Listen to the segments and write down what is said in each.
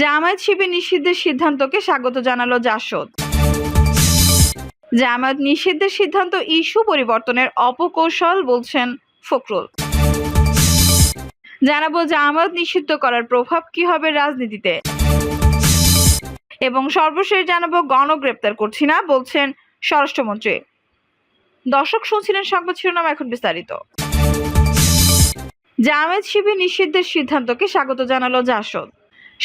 জামায়াত শিবির নিষিদ্ধের সিদ্ধান্তকে স্বাগত জানালো জাসদ। জামায়াত নিষিদ্ধের সিদ্ধান্ত ইস্যু পরিবর্তনের অপকৌশল বলছেন ফখরুল। জানাব জামায়াত নিষিদ্ধ করার প্রভাব কি হবে রাজনীতিতে। এবং সর্বশেষ জানাব গণগ্রেপ্তার করছি না বলছেন স্বরাষ্ট্রমন্ত্রী। দর্শক শুনছিলেন সংবাদ শিরোনাম এখন বিস্তারিত। জামায়াত শিবির নিষিদ্ধের সিদ্ধান্তকে স্বাগত জানালো জাসদ।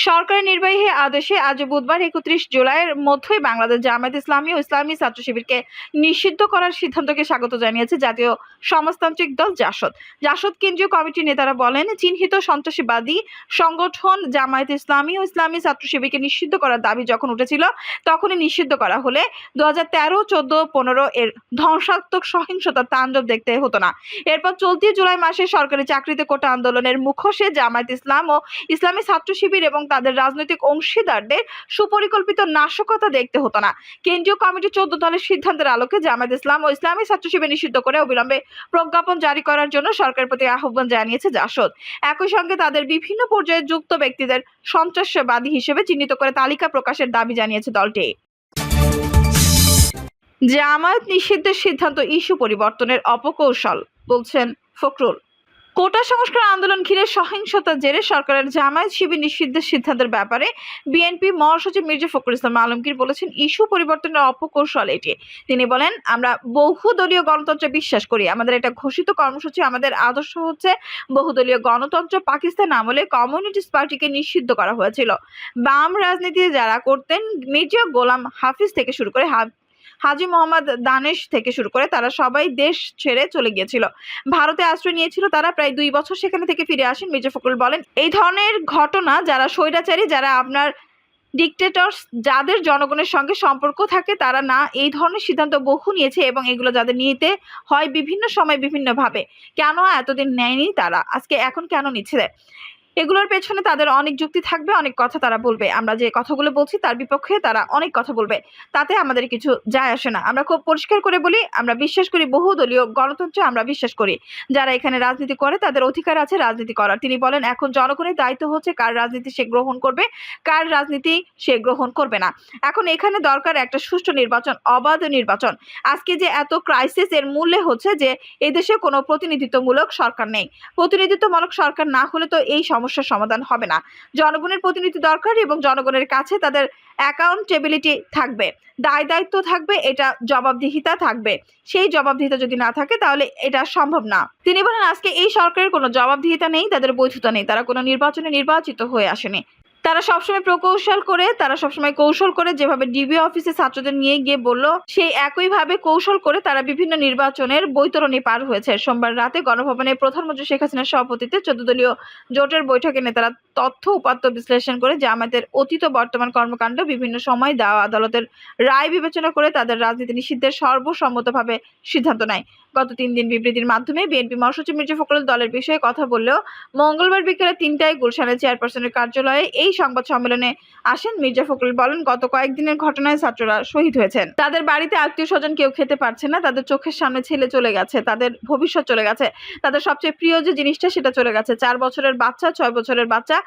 সরকারি নির্বাহী আদেশে আজ বুধবার একত্রিশ জুলাইয়ের মধ্যেই বাংলাদেশ জামায়াত ইসলামী ও ইসলামী ছাত্র শিবিরকে নিষিদ্ধ করার সিদ্ধান্তকে স্বাগত জানিয়েছে জাতীয় সমাজতান্ত্রিক দল জাসদ। জাসদ কেন্দ্রীয় কমিটির নেতারা বলেন, চিহ্নিত সন্ত্রাসীবাদী সংগঠন জামায়াত ইসলামী ও ইসলামী ছাত্র শিবিরকে নিষিদ্ধ করার দাবি যখন উঠেছিল, তখনই নিষিদ্ধ করা হলে দু হাজার তেরো, চোদ্দ, পনেরো এর ধ্বংসাত্মক সহিংসতার তাণ্ডব দেখতে হতো না। এরপর চলতি জুলাই মাসে সরকারি চাকরিতে কোটা আন্দোলনের মুখোশে জামায়াত ইসলাম ও ইসলামী ছাত্র শিবির এবং তাদের রাজনৈতিক অংশীদারদের সুপরিকল্পিত নাশকতা দেখতে হতো না। কেন্দ্রীয় কমিটি চোদ্দ দলের সিদ্ধান্তের আলোকে জামায়াত ইসলাম ও ইসলামী ছাত্র নিষিদ্ধ করে অবিলম্বে প্রজ্ঞাপন জারি করার জন্য সরকারের প্রতি আহ্বান জানিয়েছে জাসদ। একই সঙ্গে তাদের বিভিন্ন পর্যায়ে যুক্ত ব্যক্তিদের সন্ত্রাসবাদী হিসেবে চিহ্নিত করে তালিকা প্রকাশের দাবি জানিয়েছে দলটি। জামায়াত নিষিদ্ধের সিদ্ধান্ত ইস্যু পরিবর্তনের অপকৌশল, বলছেন ফখরুল। কোটা সংস্কার আন্দোলন ঘিরে সহিংসতার জেরে সরকারের জামায়াত শিবির নিষিদ্ধের সিদ্ধান্তের ব্যাপারে বিএনপি মহাসচিব মির্জা ফখরুল ইসলাম আলমগীর বলেছেন, ইস্যু পরিবর্তনের অপকৌশল এটি। তিনি বলেন, আমরা বহুদলীয় গণতন্ত্রে বিশ্বাস করি। আমাদের এটা ঘোষিত কর্মসূচি আমাদের আদর্শ হচ্ছে বহুদলীয় গণতন্ত্র। পাকিস্তান আমলে কমিউনিস্ট পার্টিকে নিষিদ্ধ করা হয়েছিল। বাম রাজনীতি যারা করতেন, মির্জা গোলাম হাফিজ থেকে শুরু করে হা- হাজি মোহাম্মদ দানেশ থেকে শুরু করে তারা সবাই দেশ ছেড়ে চলে গিয়েছিল। ভারতে আশ্রয় নিয়েছিল তারা। প্রায় দুই বছর সেখানে থেকে ফিরে আসেন মির্জা ফখরুল বলেন, এই ধরনের ঘটনা, যারা স্বৈরাচারী, যারা আপনার ডিকটেটরস যাদের জনগণের সঙ্গে সম্পর্ক থাকে, তারা না এই ধরনের সিদ্ধান্ত বহু নিয়েছে এবং এগুলো যাদের নিতে হয় বিভিন্ন সময় বিভিন্নভাবে। কেন এতদিন নেয়নি তারা? আজকে এখন কেন নিচ্ছে? এগুলোর পেছনে তাদের অনেক যুক্তি থাকবে, অনেক কথা তারা বলবে। আমরা যে কথাগুলো বলছি, তার বিপক্ষে তারা অনেক কথা বলবে। তাতে আমাদের কিছু যায় আসে না। আমরা খুব পরিষ্কার করে বলি, আমরা বিশ্বাস করি, বহুদলীয় গণতন্ত্রে আমরা বিশ্বাস করি। যারা এখানে রাজনীতি করে, তাদের অধিকার আছে রাজনীতি করার। তিনি বলেন, এখন জনগণের দায়িত্ব হচ্ছে কার রাজনীতি সে গ্রহণ করবে, কার রাজনীতি সে গ্রহণ করবে না। এখন এখানে দরকার একটা সুষ্ঠু নির্বাচন, অবাধ নির্বাচন। আজকে যে এত ক্রাইসিস এর মূল্যে হচ্ছে যে, এদেশে কোনো প্রতিনিধিত্বমূলক সরকার নেই। প্রতিনিধিত্বমূলক সরকার না হলে তো এই সমস্যার সমাধান হবে না। জনগণের প্রতিনিধি দরকার এবং জনগণের কাছে তাদের অ্যাকাউন্টেবিলিটি থাকবে। দায় দায়িত্ব থাকবে, এটা জবাবদিহিতা থাকবে। সেই জবাবদিহিতা যদি না থাকে, তাহলে এটা সম্ভব না। তিনি বলেন, আজকে এই সরকারের কোনো জবাবদিহিতা নেই, তাদের বৈধতা নেই। তারা কোনো নির্বাচনে নির্বাচিত হয়ে আসেনি। তারা সবসময় প্রকৌশল করে, তারা সবসময় কৌশল করে, যেভাবে ডিবি অফিসে ছাত্রদের নিয়ে গিয়ে বলল, সেই একইভাবে কৌশল করে তারা বিভিন্ন নির্বাচনের বৈতরণী পার হয়েছে। সোমবার রাতে গণভবনে প্রধানমন্ত্রী শেখ হাসিনার সভাপতিত্বে চোদ্দ দলীয় জোটের বৈঠকে নেতারা তথ্য, উপাত্ত বিশ্লেষণ করে জামায়াতের অতীত বর্তমান কর্মকাণ্ড, বিভিন্ন সময় দেওয়া আদালতের রায় বিবেচনা করে তাদের রাজনীতি নিষিদ্ধের সর্বসম্মতভাবে সিদ্ধান্ত নেয়। গত তিন দিন বিবৃতির মাধ্যমে বিএনপি মহাসচিব মির্জা ফখরুল দলের বিষয়ে কথা বললেও মঙ্গলবার বিকেলে তিনটায় গুলশানের চেয়ারপারসনের কার্যালয়ে এই সংবাদ সম্মেলনে আসেন মির্জা ফখরুল। বলেন, গত কয়েকদিনের ঘটনায় ছাত্ররা শহীদ হয়েছেন। তাদের বাড়িতে আত্মীয় স্বজন কেউ খেতে পারছে না, তাদের চোখের সামনে ছেলে চলে গেছে, তাদের ভবিষ্যৎ চলে গেছে। তাদের সবচেয়ে প্রিয় যে জিনিসটা, সেটা চলে গেছে। চার বছরের বাচ্চা, ছয় বছরের বাচ্চা,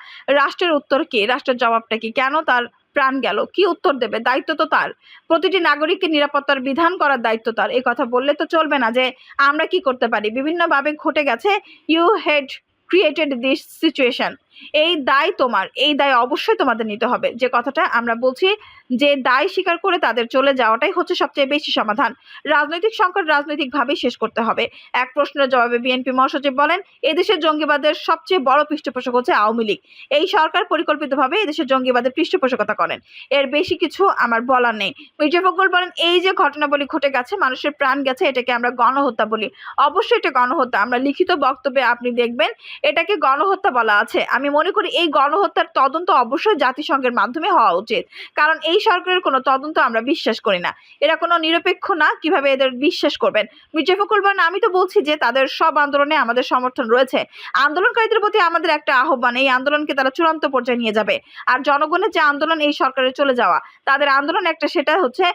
রাষ্ট্রের উত্তর কি? রাষ্ট্রের জবাবটা কি? কেন তার প্রাণ গেল। কি উত্তর দেবে? দায়িত্ব তো তার। প্রতিটি নাগরিককে নিরাপত্তার বিধান করার দায়িত্ব তার। এই কথা বললে তো চলবে না যে আমরা কি করতে পারি? বিভিন্নভাবে ঘটে গেছে। You had created this situation এই দায় তোমার, এই দায় অবশ্যই তোমাদের নিতে হবে। যে কথাটা আমরা বলছি যে দায় স্বীকার করে তাদের চলে যাওয়াটাই হচ্ছে সবচেয়ে বেশি সমাধান। রাজনৈতিক সংকট রাজনৈতিকভাবেই শেষ করতে হবে। এক প্রশ্নের জবাবে বিএনপি মহাসচিব বলেন, এদেশের জঙ্গিবাদের সবচেয়ে বড় পৃষ্ঠপোষক হচ্ছে আওয়ামী লীগ। এই সরকার পরিকল্পিতভাবে এদেশের জঙ্গিবাদের পৃষ্ঠপোষকতা করেন। এর বেশি কিছু আমার বলার নেই। মির্জা ফখরুল বলেন, এই যে ঘটনাবলী ঘটে গেছে, মানুষের প্রাণ গেছে এটাকে আমরা গণহত্যা বলি। অবশ্যই এটা গণহত্যা। আমরা লিখিত বক্তব্যে আপনি দেখবেন, এটাকে গণহত্যা বলা আছে। আমি মনে করি এই গণহত্যার তদন্ত অবশ্যই জাতিসংঘের মাধ্যমে হওয়া উচিত। কারণ এই সরকারের কোনো তদন্ত আমরা বিশ্বাস করি না। এরা কোনো নিরপেক্ষ না, কীভাবে এদের বিশ্বাস করবেন? মির্জা ফখরুল বলেন আমি তো বলছি যে তাদের সব আন্দোলনে আমাদের সমর্থন রয়েছে। আন্দোলনকারীদের প্রতি আমাদের একটা আহ্বান, এই আন্দোলনকে তারা চূড়ান্ত পর্যায়ে নিয়ে যাবে। আর জনগণের যে আন্দোলন, এই সরকারের চলে যাওয়া, তাদের আন্দোলন একটা সেটা হচ্ছে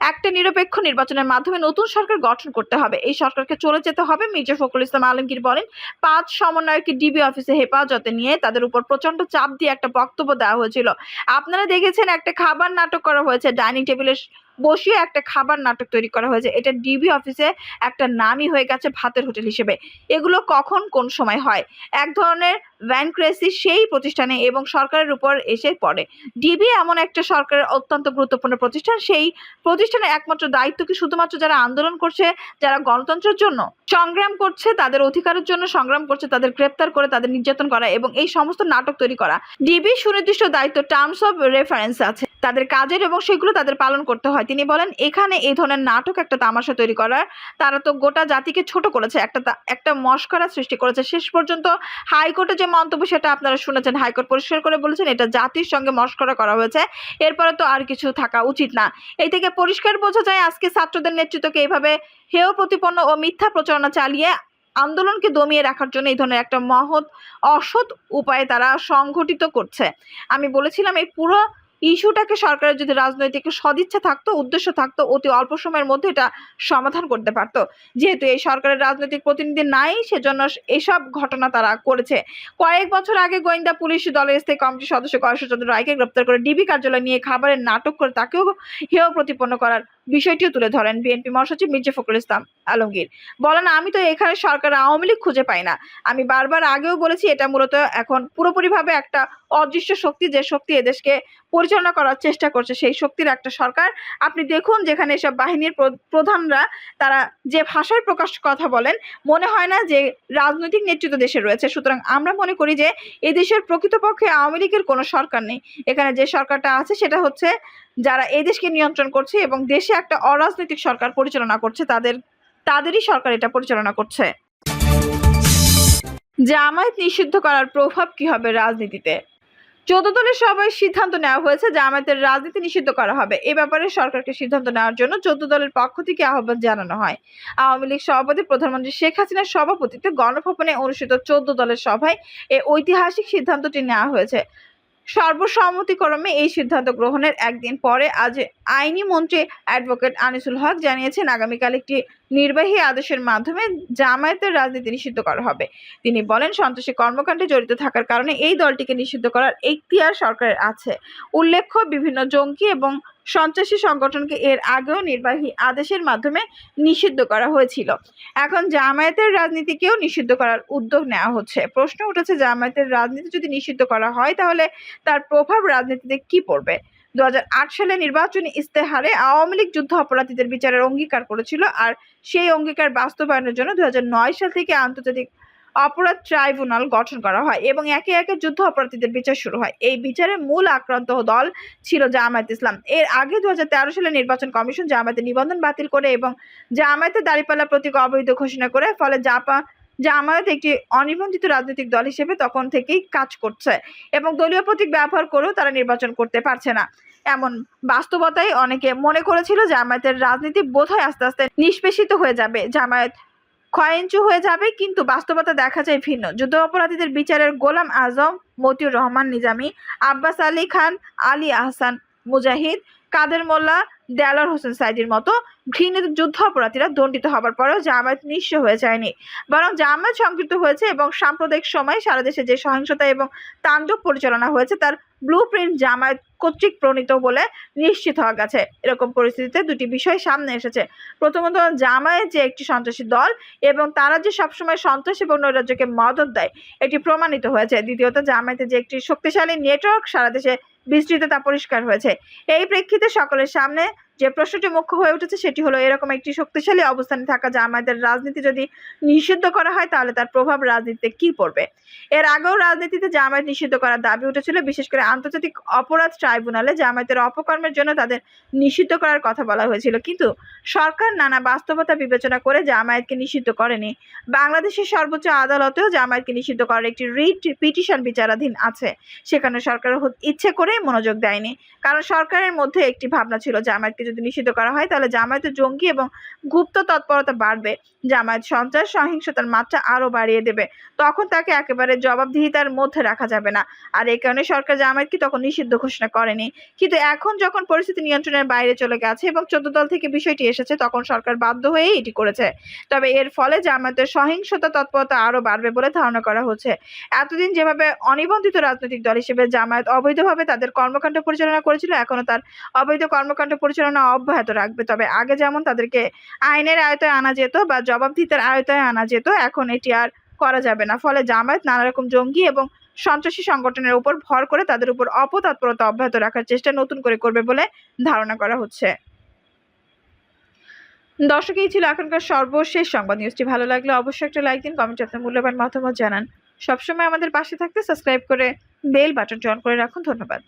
একটা নিরপেক্ষ নির্বাচনের মাধ্যমে নতুন সরকার গঠন করতে হবে। এই সরকারকে চলে যেতে হবে। মির্জা ফখরুল ইসলাম আলমগীর বলেন, পাঁচ সমন্বয়কে ডিবি অফিসে হেফাজতে নিয়ে তাদের উপর প্রচণ্ড চাপ দিয়ে একটা বক্তব্য দেওয়া হয়েছিল। আপনারা দেখেছেন একটা খাবার নাটক করা হয়েছে, ডাইনিং টেবিলে বসিয়ে একটা খাবার নাটক তৈরি করা হয়েছে। এটা ডিবি অফিসে একটা নামই হয়ে গেছে ভাতের হোটেল হিসেবে। এগুলো কখন কোন সময় হয়? এক ধরনের ভ্যানক্রেসি সেই প্রতিষ্ঠানে এবং সরকারের উপর এসে পড়ে। ডিবি এমন একটা সরকারের অত্যন্ত গুরুত্বপূর্ণ প্রতিষ্ঠান। সেই প্রতিষ্ঠানের একমাত্র দায়িত্ব কি শুধুমাত্র যারা আন্দোলন করছে, যারা গণতন্ত্রের জন্য সংগ্রাম করছে, তাদের অধিকারের জন্য সংগ্রাম করছে, তাদের গ্রেপ্তার করে তাদের নির্যাতন করা এবং এই সমস্ত নাটক তৈরি করা। ডিবি সুনির্দিষ্ট দায়িত্ব টার্মস অফ রেফারেন্স আছে। তাদের কাজের এবং সেগুলো তাদের পালন করতে হয়। তিনি বলেন, এখানে এই ধরনের নাটক একটা তামাশা তৈরি করার, তারা তো গোটা জাতিকে ছোট করেছে, একটা একটা মস্করা সৃষ্টি করেছে। শেষ পর্যন্ত হাইকোর্টে যে মন্তব্য, সেটা আপনারা শুনেছেন, হাইকোর্ট পরিষ্কার করে বলেছেন, এটা জাতির সঙ্গে মস্করা করা হয়েছে। এরপরে তো আর কিছু থাকা উচিত না। এই থেকে পরিষ্কার বোঝা যায়, আজকে ছাত্রদের নেতৃত্বকে এইভাবে হেয় প্রতিপন্ন ও মিথ্যা প্রচারণা চালিয়ে আন্দোলনকে দমিয়ে রাখার জন্য এই ধরনের একটা মহৎ, অসৎ উপায়ে তারা সংগঠিত করছে। আমি বলেছিলাম, এই পুরো ইস্যুটাকে সরকারের যদি রাজনৈতিক সদিচ্ছা থাকতো, উদ্দেশ্য থাকতো, অতি অল্প সময়ের মধ্যে এটা সমাধান করতে পারত। যেহেতু এই সরকারের রাজনৈতিক প্রতিনিধি নাই, সেজন্য এসব ঘটনা তারা করেছে। কয়েক বছর আগে গোয়েন্দা পুলিশ দলের স্থায়ী কমিটির সদস্য কয়েশ্বরচন্দ্র রায়কে গ্রেপ্তার করে ডিবি কার্যালয় নিয়ে খাবারের নাটক করে তাকেও হেয় প্রতিপন্ন করার বিষয়টিও তুলে ধরেন বিএনপি মহাসচিব মির্জা ফখরুল ইসলাম আলমগীর। বলেন, আমি তো এখানে সরকার আওয়ামী লীগ খুঁজে পাই না। আমি বারবার আগেও বলেছি, এটা মূলত এখন পুরোপুরিভাবে একটা অদৃশ্য শক্তি যে শক্তি এদেশকে পরিচালনা করার চেষ্টা করছে, সেই শক্তির একটা সরকার। আপনি দেখুন, যেখানে এসব বাহিনীর প্র- প্রধানরা, তারা যে ভাষায় প্রকাশ কথা বলেন, মনে হয় না যে রাজনৈতিক নেতৃত্ব দেশে রয়েছে। সুতরাং আমরা মনে করি যে এই দেশের প্রকৃতপক্ষে আওয়ামী লীগের কোনো সরকার নেই। এখানে যে সরকারটা আছে, সেটা হচ্ছে যারা এই দেশকে নিয়ন্ত্রণ করছে এবং দেশে একটা অরাজনৈতিক সরকার পরিচালনা করছে, তাদের, তাদেরই সরকার এটা পরিচালনা করছে। জামায়াত নিষিদ্ধ করার প্রভাব কি হবে রাজনীতিতে? চোদ্দ দলের সবাই সিদ্ধান্ত নেওয়া হয়েছে, জামায়াতের রাজনীতি নিষিদ্ধ করা হবে। এ ব্যাপারে সরকারকে সিদ্ধান্ত নেওয়ার জন্য চোদ্দ দলের পক্ষ থেকে আহ্বান জানানো হয়। আওয়ামী লীগ সভাপতি প্রধানমন্ত্রী শেখ হাসিনার সভাপতিত্বে গণভবনে অনুষ্ঠিত চোদ্দ দলের সভায় এই ঐতিহাসিক সিদ্ধান্তটি নেওয়া হয়েছে। সর্বসম্মতিক্রমে এই সিদ্ধান্ত গ্রহণের একদিন পরে আজ আইনি মন্ত্রী অ্যাডভোকেট আনিসুল হক জানিয়েছেন, আগামীকাল একটি নির্বাহী আদেশের মাধ্যমে জামায়াতের রাজনীতি নিষিদ্ধ করা হবে। তিনি বলেন, সন্ত্রাসী কর্মকাণ্ডে জড়িত থাকার কারণে এই দলটিকে নিষিদ্ধ করার এখতিয়ার সরকারের আছে। উল্লেখ্য, বিভিন্ন জঙ্গি এবং সন্ত্রাসী সংগঠনকে এর আগেও নির্বাহী আদেশের মাধ্যমে নিষিদ্ধ করা হয়েছিল। এখন জামায়াতের রাজনীতিকেও নিষিদ্ধ করার উদ্যোগ নেওয়া হচ্ছে। প্রশ্ন উঠেছে, জামায়াতের রাজনীতি যদি নিষিদ্ধ করা হয়, তাহলে তার প্রভাব রাজনীতিতে কি পড়বে? দু হাজার আট সালে নির্বাচনী ইস্তেহারে আওয়ামী লীগ যুদ্ধ অপরাধীদের বিচারের অঙ্গীকার করেছিল, আর সেই অঙ্গীকার বাস্তবায়নের জন্য দু হাজার নয় সাল থেকে আন্তর্জাতিক অপরাধ ট্রাইব্যুনাল গঠন করা হয় এবং একে একে যুদ্ধ অপরাধীদের বিচার শুরু হয়। এই বিচারে মূল আক্রান্ত দল ছিল জামায়াত ইসলাম। এর আগে দু সালে নির্বাচন কমিশন জামায়াতের নিবন্ধন বাতিল করে এবং জামায়াতের দাঁড়িপাল্লা প্রতীক অবৈধ ঘোষণা করে, ফলে জাপা জামায়াত একটি অনিবন্ধিত রাজনৈতিক দল হিসেবে তখন থেকেই কাজ করছে এবং দলীয় প্রতীক ব্যবহার করেও তারা নির্বাচন করতে পারছে না। এমন বাস্তবতায় অনেকে মনে করেছিল জামায়াতের রাজনীতি বোধহয় আস্তে আস্তে নিষ্পেষিত হয়ে যাবে। জামায়াত ক্ষয়ঞ্চু হয়ে যাবে, কিন্তু বাস্তবতা দেখা যায় ভিন্ন। যুদ্ধ অপরাধীদের বিচারের গোলাম আজম, মতিউর রহমান, নিজামী, আব্বাস আলী খান, আলী আহসান, মুজাহিদ, কাদের মোল্লা দেলার হোসেন সাইদির মতো ঘৃণিত যুদ্ধ অপরাধীরা দণ্ডিত হবার পরেও জামায়াত নিঃস্ব হয়ে যায়নি। বরং জামায়াত সংকৃত হয়েছে এবং সাম্প্রদায়িক সময়ে সারা দেশে যে সহিংসতা এবং তাণ্ডব পরিচালনা হয়েছে, তার ব্লু প্রিন্ট জামায়াত কর্তৃক প্রণীত বলে নিশ্চিত হওয়া গেছে। এরকম পরিস্থিতিতে দুটি বিষয় সামনে এসেছে। প্রথমত, জামায়াত যে একটি সন্ত্রাসী দল এবং তারা যে সবসময় সন্ত্রাস এবং নৈরাজ্যকে মদত দেয়, এটি প্রমাণিত হয়েছে। দ্বিতীয়ত, জামায়াতে যে একটি শক্তিশালী নেটওয়ার্ক সারা দেশে বিস্তৃত তা পরিষ্কার হয়েছে। এই প্রেক্ষিতে সকলের সামনে যে প্রশ্নটি মুখ্য হয়ে উঠেছে সেটি হলো, এরকম একটি শক্তিশালী অবস্থানে থাকা জামায়াতের রাজনীতি যদি নিষিদ্ধ করা হয়, তাহলে তার প্রভাব রাজনীতিতে কি পড়বে? এর আগেও রাজনীতিতে জামায়াত নিষিদ্ধ করার দাবি উঠেছিল, বিশেষ করে আন্তর্জাতিক অপরাধ ট্রাইব্যুনালে জামায়াতের অপকর্মের জন্য তাদের নিষিদ্ধ করার কথা বলা হয়েছিল। কিন্তু সরকার নানা বাস্তবতা বিবেচনা করে জামায়াতকে নিষিদ্ধ করেনি। বাংলাদেশের সর্বোচ্চ আদালতেও জামায়াতকে নিষিদ্ধ করার একটি রিট পিটিশন বিচারাধীন আছে। সেখানে সরকার ইচ্ছে করেই মনোযোগ দেয়নি। কারণ সরকারের মধ্যে একটি ভাবনা ছিল, জামায়াতকে যদি নিষিদ্ধ করা হয়, তাহলে জামায়াতের জঙ্গি এবং গুপ্ত তৎপরতা বাড়বে। জামায়াত সন্ত্রাস সহিংসতার মাত্রা আরও বাড়িয়ে দেবে। তখন তাকে একেবারে জবাবদিহিতার মধ্যে রাখা যাবে না। আর এই কারণে সরকার জামায়াতকে তখন নিষিদ্ধ ঘোষণা করেনি। কিন্তু এখন যখন পরিস্থিতি নিয়ন্ত্রণের বাইরে চলে গেছে এবং চোদ্দ দল থেকে বিষয়টি এসেছে, তখন সরকার বাধ্য হয়েই এটি করেছে। তবে এর ফলে জামায়াতের সহিংসতা তৎপরতা আরও বাড়বে বলে ধারণা করা হচ্ছে। এতদিন যেভাবে অনিবন্ধিত রাজনৈতিক দল হিসেবে জামায়াত অবৈধভাবে তাদের কর্মকাণ্ড পরিচালনা করেছিল এখনও তার অবৈধ কর্মকাণ্ড পরিচালনা অব্যাহত রাখবে। তবে আগে যেমন তাদেরকে আইনের আয়তায় আনা যেত বা জবাবদিহিতার আয়তায় আনা যেত, এখন এটি আর করা যাবে না। ফলে জামায়াত নানা রকম জঙ্গি এবং সন্ত্রাসী সংগঠনের উপর ভর করে তাদের উপর অপতৎপরতা অব্যাহত রাখার চেষ্টা নতুন করে করবে বলে ধারণা করা হচ্ছে। দর্শক, এই ছিল এখনকার সর্বশেষ সংবাদ। নিউজটি ভালো লাগলে অবশ্যই একটা লাইক দিন, কমেন্টে আপনার মূল্যবান মতামত জানান। সবসময় আমাদের পাশে থাকতে সাবস্ক্রাইব করে বেল বাটনটি অন করে রাখুন। ধন্যবাদ।